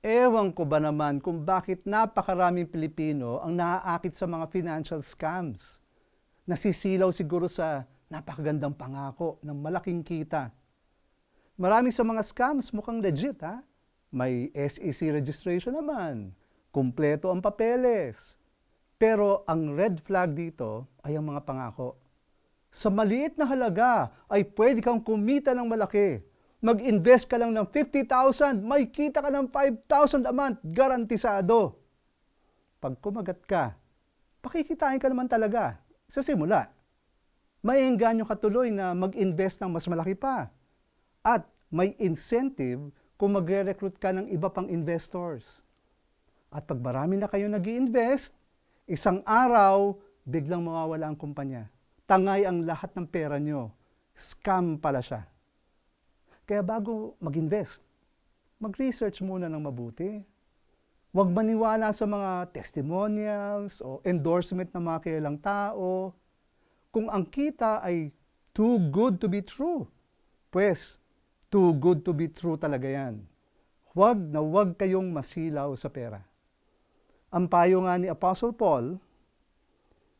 Ewan ko ba naman kung bakit napakaraming Pilipino ang naaakit sa mga financial scams. Nasisilaw siguro sa napakagandang pangako ng malaking kita. Marami sa mga scams mukhang legit ha. May SEC registration naman. Kumpleto ang papeles. Pero ang red flag dito ay ang mga pangako. Sa maliit na halaga ay pwede kang kumita ng malaki. Mag-invest ka lang ng 50,000, may kita ka ng 5,000 a month, garantisado. Pag kumagat ka, pakikitain ka naman talaga sa simula. Maiengganyo ka tuloy na mag-invest ng mas malaki pa. At may incentive kung magre-recruit ka ng iba pang investors. At pag marami na kayo nag invest isang araw, biglang mawawala ang kumpanya. Tangay ang lahat ng pera nyo. Scam pala siya. Kaya bago mag-invest, mag-research muna ng mabuti. Huwag maniwala sa mga testimonials o endorsement ng mga kilalang tao. Kung ang kita ay too good to be true, pues too good to be true talaga yan. Huwag na huwag kayong masilaw sa pera. Ang payo nga ni Apostle Paul,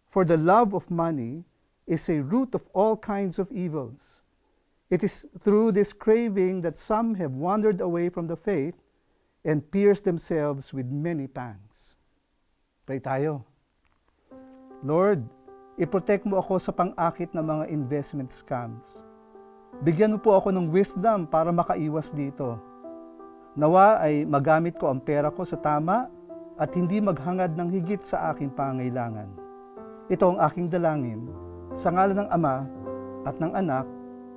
For the love of money is a root of all kinds of evils. It is through this craving that some have wandered away from the faith and pierced themselves with many pangs. Pray tayo. Lord, iprotect mo ako sa pang-akit ng mga investment scams. Bigyan mo po ako ng wisdom para makaiwas dito. Nawa ay magamit ko ang pera ko sa tama at hindi maghangad ng higit sa aking pangailangan. Ito ang aking dalangin sa ngalan ng Ama at ng Anak